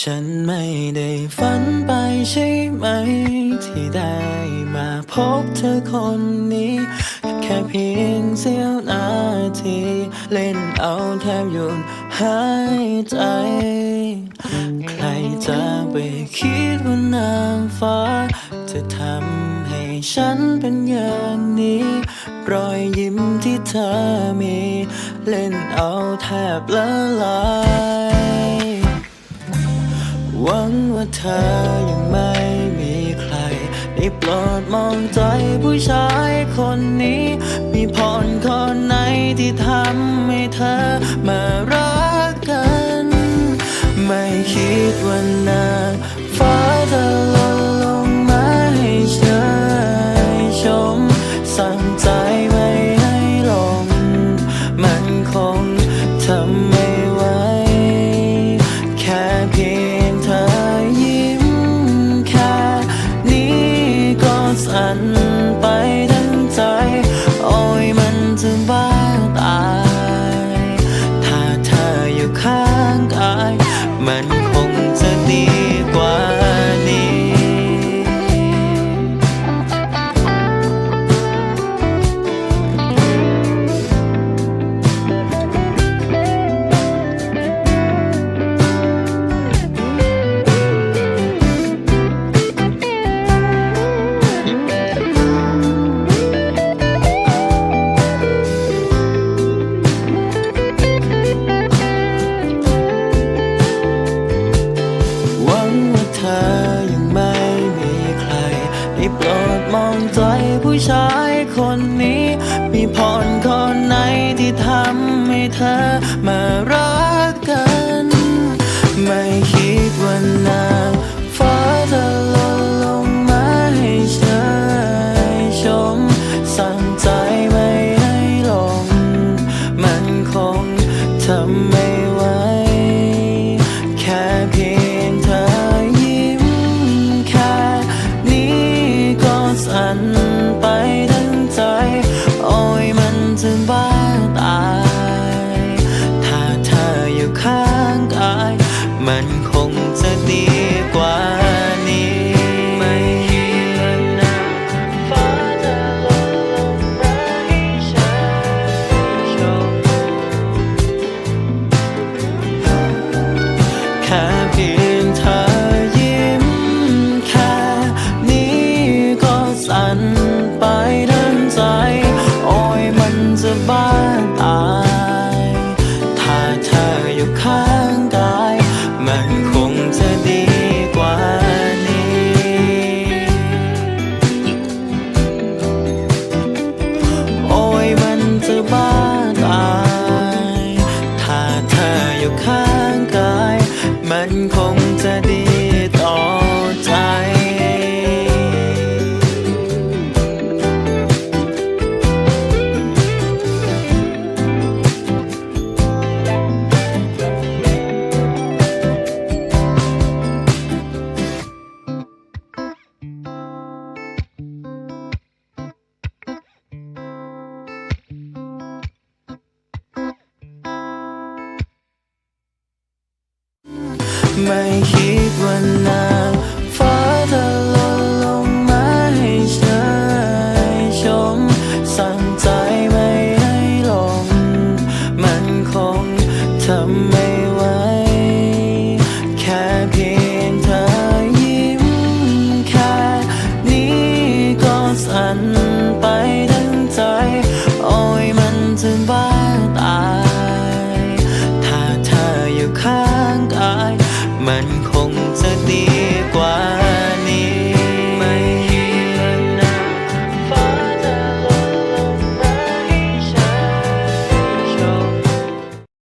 ฉันไม่ได้ฝันไปใช่ไหม ที่ได้มาพบเธอคนนี้ แค่เพียงเสี้ยวนาที เล่นเอาแทบหยุดหายใจ ใครจะไปคิดว่านางฟ้า จะทำให้ฉันเป็นอย่างนี้ รอยยิ้มที่เธอมี เล่นเอาแทบละลาย หวังว่าเธอยังไม่มีใครได้โปรดมองใจผู้ชายคนนี้ มีพรคนไหนที่ทำให้เธอมารักกัน ไม่คิดว่านางฟ้าจะล่นลงมาให้เชยชม สั่งใจไม่ให้หลงมันคงทำ มัน โปรดมองใจผู้ชายคนนี้ มีพรคนไหนที่ทำให้เธอมารักกัน ไม่คิดว่านา ไปทั้งใจ โอ้ยมันจะบ้าตาย ถ้าเธออยู่ข้างกาย มันคง